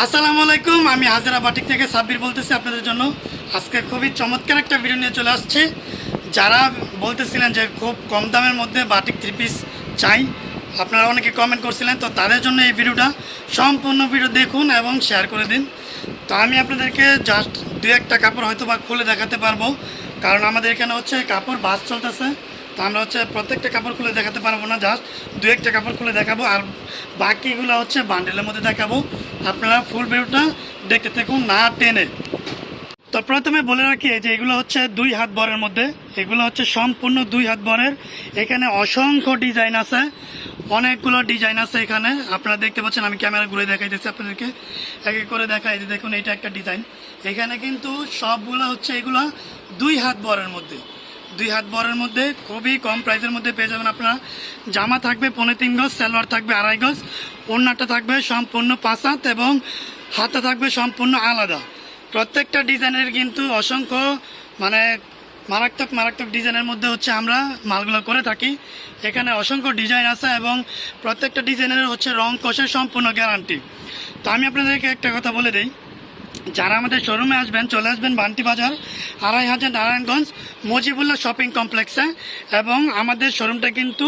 আসসালামু আলাইকুম, আমি হাজারা বাটিক থেকে সাব্বির বলতেছি আপনাদের জন্য। আজকে খুবই চমৎকার একটা ভিডিও নিয়ে চলে আসছে। যারা বলতেছিলেন যে খুব কম দামের মধ্যে বাটিক থ্রি পিস চাই, আপনারা অনেকে কমেন্ট করছিলেন, তো তাদের জন্য এই ভিডিওটা সম্পূর্ণ ভিডিও দেখুন এবং শেয়ার করে দিন। তো আমি আপনাদেরকে জাস্ট দু একটা কাপড় হয়তো বা খুলে দেখাতে পারব, কারণ আমাদের এখানে হচ্ছে কাপড় বাস চলতেছে। তো আমরা হচ্ছে প্রত্যেকটা কাপড় খুলে দেখাতে পারব না জাস্ট দু একটা কাপড় খুলে দেখাবো, আর বাকিগুলো হচ্ছে বান্ডেলের মধ্যে দেখাবো। আপনারা ফুল ভিউটা দেখতে থাকুন, না টেনে। তো প্রথমে বলে রাখি যে এগুলো হচ্ছে দুই হাত বরের মধ্যে, এগুলো হচ্ছে সম্পূর্ণ দুই হাত বরের। এখানে অসংখ্য ডিজাইন আছে, অনেকগুলো ডিজাইন আছে এখানে। আপনারা দেখতে পাচ্ছেন, আমি ক্যামেরা ঘুরে দেখাইতেছি আপনাদেরকে। এক এক করে দেখাই দেখুন, এটা একটা ডিজাইন এখানে কিন্তু সবগুলো হচ্ছে এগুলো দুই হাত বরের মধ্যে। দুই হাত বরের মধ্যে, খুবই কম প্রাইসের মধ্যে পেয়ে যাবেন আপনারা। জামা থাকবে পনেরো তিন গজ, সালোয়ার থাকবে আড়াই গজ, ওড়নাটা থাকবে সম্পূর্ণ পাঁচ হাত এবং হাতে থাকবে সম্পূর্ণ আলাদা। প্রত্যেকটা ডিজাইনের কিন্তু অসংখ্য মানে মারাত্মক মারাত্মক ডিজাইনের মধ্যে হচ্ছে আমরা মালগুলো করে থাকি। এখানে অসংখ্য ডিজাইন আছে এবং প্রত্যেকটা ডিজাইনের হচ্ছে রং কষের সম্পূর্ণ গ্যারান্টি তো আমি আপনাদেরকে একটা কথা বলে দিই। যারা আমাদের শোরুমে আসবেন, চলে আসবেন বান্টি বাজার, আড়াই হাজার নারায়ণগঞ্জ, মজিবুল্লাহ শপিং কমপ্লেক্সে এবং আমাদের শোরুমটা কিন্তু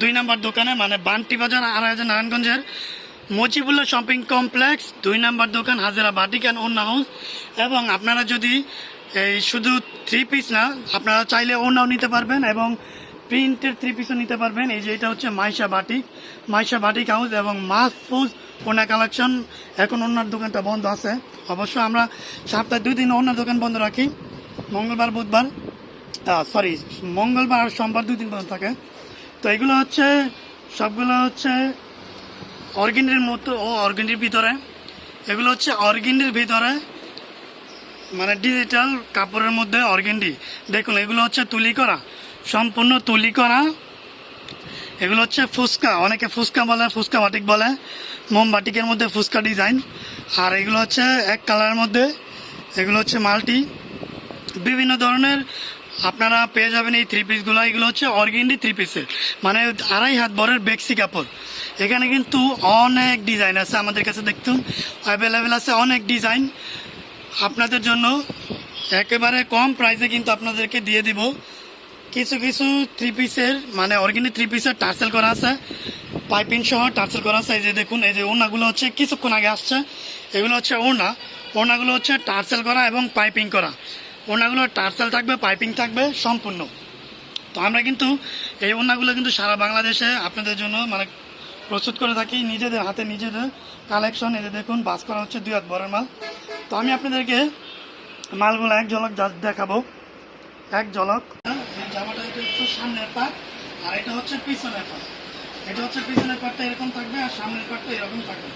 দুই নম্বর দোকানে মানে বান্টি বাজার, আড়াই হাজার নারায়ণগঞ্জের। মজিবুল্লাহ শপিং কমপ্লেক্স দুই নম্বর দোকান, হাজারা বাটিক অ্যান্ড অন্য হাউস এবং আপনারা যদি এই শুধু থ্রি পিস না, আপনারা চাইলে অন্যও নিতে পারবেন এবং প্রিন্টের থ্রি পিসও নিতে পারবেন। এই যে এটা হচ্ছে Maisha batik Maisha batik house এবং মাহফুজ ওনা কালেকশন। এখন ওনার দোকানটা বন্ধ আছে। অবশ্য আমরা সপ্তাহে দুই দিন ওনার দোকান বন্ধ রাখি। মঙ্গলবার, বুধবার সরি মঙ্গলবার আর সোমবার দুই দিন বন্ধ থাকে। তো এগুলো হচ্ছে, সবগুলো হচ্ছে অর্গেন্ডির মতো ও অর্গেন্ডির ভিতরে। এগুলো হচ্ছে অর্গেন্ডির ভিতরে মানে ডিজিটাল কাপড়ের মধ্যে অর্গেন্ডি। দেখুন, এগুলো হচ্ছে তুলি করা। সম্পূর্ণ তুলি করা। এগুলো হচ্ছে ফুচকা। অনেকে ফুচকা বলে, ফুচকা বাটিক বলে, মোম বাটিকের মধ্যে ফুচকা ডিজাইন আর এগুলো হচ্ছে এক কালারের মধ্যে, এগুলো হচ্ছে মাল্টি। বিভিন্ন ধরনের আপনারা পেয়ে যাবেন এই থ্রি পিসগুলো এগুলো হচ্ছে অর্গেন্ডি থ্রি পিসের মানে আড়াই হাত বরের বেক্সি কাপড়। এখানে কিন্তু অনেক ডিজাইন আছে আমাদের কাছে দেখতুন অ্যাভেলেবেল আছে অনেক ডিজাইন আপনাদের জন্য একেবারে কম প্রাইসে কিন্তু আপনাদেরকে দিয়ে দিব। কিছু কিছু থ্রি পিসের মানে অর্গেনিক থ্রি পিসের টার্সেল করা আছে। পাইপিং সহ টার্সেল করা আছে। এই যে দেখুন, এই যে ওনাগুলো হচ্ছে কিছুক্ষণ আগে আসছে। এগুলো হচ্ছে ওনা ওনাগুলো হচ্ছে টার্সেল করা এবং পাইপিং করা। ওনাগুলো টার্সেল থাকবে পাইপিং থাকবে সম্পূর্ণ। তো আমরা কিন্তু এই ওনাগুলো কিন্তু সারা বাংলাদেশে আপনাদের জন্য মানে প্রস্তুত করে থাকি। নিজেদের হাতে নিজেদের কালেকশন এই যে দেখুন, বাস করা হচ্ছে দুই হাত বড়ের মাল। তো আমি আপনাদেরকে মালগুলো এক ঝলক দেখাবো। এক ঝলক। হচ্ছে সামনের পাট, আর এটা হচ্ছে পিছনের পাট। এটা হচ্ছে পিছনের পাটটা এরকম থাকবে আর সামনের পাটটা এরকম থাকবে।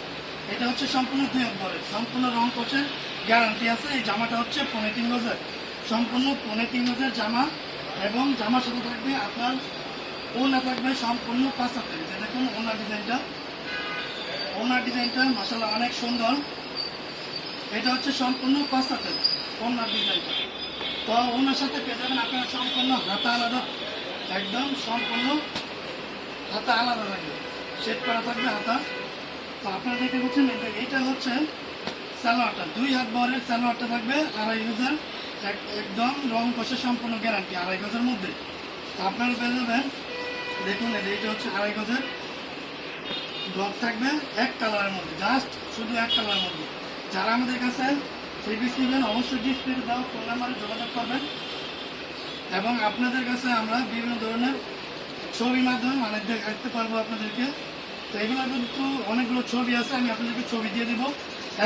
এটা হচ্ছে সম্পূর্ণ দুই একবারে সম্পূর্ণ রং কোচের গ্যারান্টি আছে। এই জামাটা হচ্ছে পনেরো তিন গজের। সম্পূর্ণ পনেরো তিন গজের জামা এবং জামার সাথে থাকবে আপনার ওনা থাকবে সম্পূর্ণ পাঁচ হাতের। যে দেখুন ওনার ডিজাইনটা। ওনার ডিজাইনটা মাসাল্লাহ অনেক সুন্দর। এটা হচ্ছে সম্পূর্ণ পাঁচ হাতের ওনার ডিজাইনটা। তো ওনার সাথে পেয়ে যাবেন আপনারা সম্পূর্ণ হাতা আলাদা একদম সম্পূর্ণ হাতা আলাদা থাকবে। সেট করা থাকবে হাতা। তো আপনারা দেখতে পাচ্ছেন এটা এইটা হচ্ছে সালোয়ারটা। দুই হাত বরের সালোয়ারটা থাকবে আড়াই এক- একদম রং কষে সম্পূর্ণ গ্যারান্টি আড়াই গজের মধ্যে। আপনারা পেয়ে যাবেন দেখুন এইটা হচ্ছে আড়াই গজের ব্লক থাকবে এক কালারের মধ্যে জাস্ট শুধু এক কালারের মধ্যে। যারা আমাদের কাছে থ্রি পিস নেবেন, অবশ্যই ডিসপ্লে দেওয়া ফোন নাম্বারে যোগাযোগ করবেন। এবং আপনাদের কাছে আমরা বিভিন্ন ধরনের ছবির মাধ্যমে মানে দেখাতে পারব আপনাদেরকে। তো এগুলো কিন্তু অনেকগুলো ছবি আছে, আমি আপনাদেরকে ছবি দিয়ে দিব।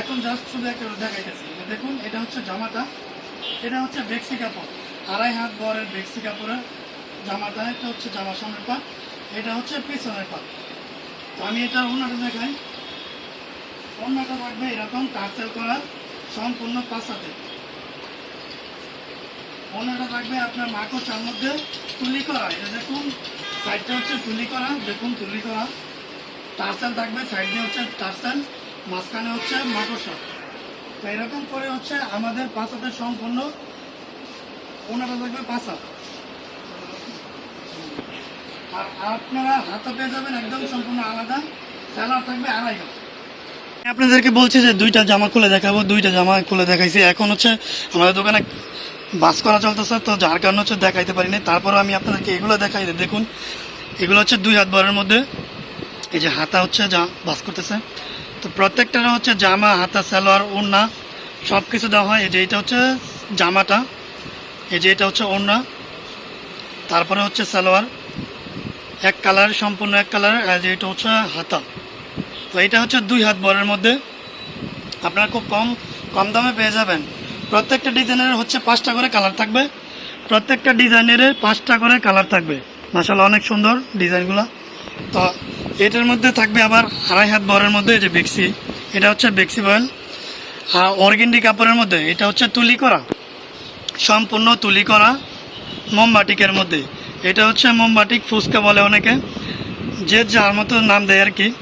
এখন জাস্ট শুধু একটা দেখাইতেছি। দেখুন, এটা হচ্ছে জামাটা। এটা হচ্ছে বেক্সি কাপড়। আড়াই হাত বরের বেক্সি কাপড়ের জামাটা, এটা হচ্ছে জামা সামনের পাট। এটা হচ্ছে পিছনের পাট। তো আমি এটা অন্যটা দেখাই। অন্যটা থাকবে এরকম টার্সেল করা, সম্পূর্ণ পাশাতে অন্যটা থাকবে আপনার মাকড়সার মধ্যে তুলি করা। এটা দেখুন, সাইডটা হচ্ছে তুলি করা, দেখুন তুলি করা। টার্সেল থাকবে, সাইড দিয়ে হচ্ছে টার্সেল, মাঝখানে হচ্ছে মাকড়সা তো এরকম করে হচ্ছে আমাদের পাশাতে সম্পূর্ণ ওনাটা থাকবে পাশা আর আপনারা হাতে পেয়ে যাবেন, একদম সম্পূর্ণ আলাদা। স্যালার থাকবে আড়াই গজ আপনাদেরকে বলছি যে দুইটা জামা খুলে দেখাবো, দুইটা জামা খুলে দেখাইছি। এখন হচ্ছে আমাদের দোকানে বাস করা চলতেছে, তো যার কারণে হচ্ছে দেখাইতে পারিনি। তারপরও আমি আপনাদেরকে এগুলো দেখাই দেখুন, এগুলো হচ্ছে দুই হাত বরের মধ্যে। এই যে হাতা হচ্ছে যা বাস করতেছে। তো প্রত্যেকটার হচ্ছে জামা, হাতা, সালোয়ার, ওড়না সব কিছু দেওয়া হয়। এই যে এটা হচ্ছে জামাটা, এই যে এটা হচ্ছে ওড়না। তারপরে হচ্ছে সালোয়ার। এক কালার, সম্পূর্ণ এক কালার, আর যে এটা হচ্ছে হাতা। তো এটা হচ্ছে দুই হাত বরের মধ্যে। আপনারা খুব কম কম দামে পেয়ে যাবেন। প্রত্যেকটা ডিজাইনের হচ্ছে পাঁচটা করে কালার থাকবে। প্রত্যেকটা ডিজাইনের পাঁচটা করে কালার থাকবে। মাসাল্লাহ অনেক সুন্দর ডিজাইনগুলো। তো এটার মধ্যে থাকবে আবার আড়াই হাত বরের মধ্যে যে বেক্সি, এটা হচ্ছে বেক্সি বয়েল। আর অর্গেন্ডি কাপড়ের মধ্যে, এটা হচ্ছে তুলি করা। সম্পূর্ণ তুলি করা মোমবাটিকের মধ্যে। এটা হচ্ছে মোমবাটিক ফুচকা বলে অনেকে। যে যার মতো নাম দেয় আর কি।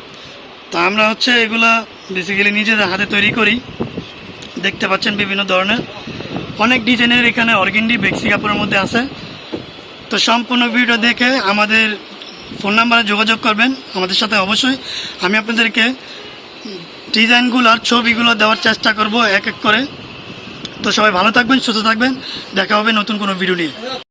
তা আমরা হচ্ছে এগুলা বেসিক্যালি নিজেদের হাতে তৈরি করি। দেখতে পাচ্ছেন বিভিন্ন ধরনের। অনেক ডিজাইনের এখানে অর্গেন্ডি, বেক্সি কাপড়ের মধ্যে আছে। তো সম্পূর্ণ ভিডিও দেখে আমাদের ফোন নাম্বারে যোগাযোগ করবেন আমাদের সাথে অবশ্যই। আমি আপনাদেরকে ডিজাইনগুলো আর ছবিগুলো দেওয়ার চেষ্টা করব এক এক করে। তো সবাই ভালো থাকবেন, সুস্থ থাকবেন। দেখা হবে নতুন কোনো ভিডিও নিয়ে।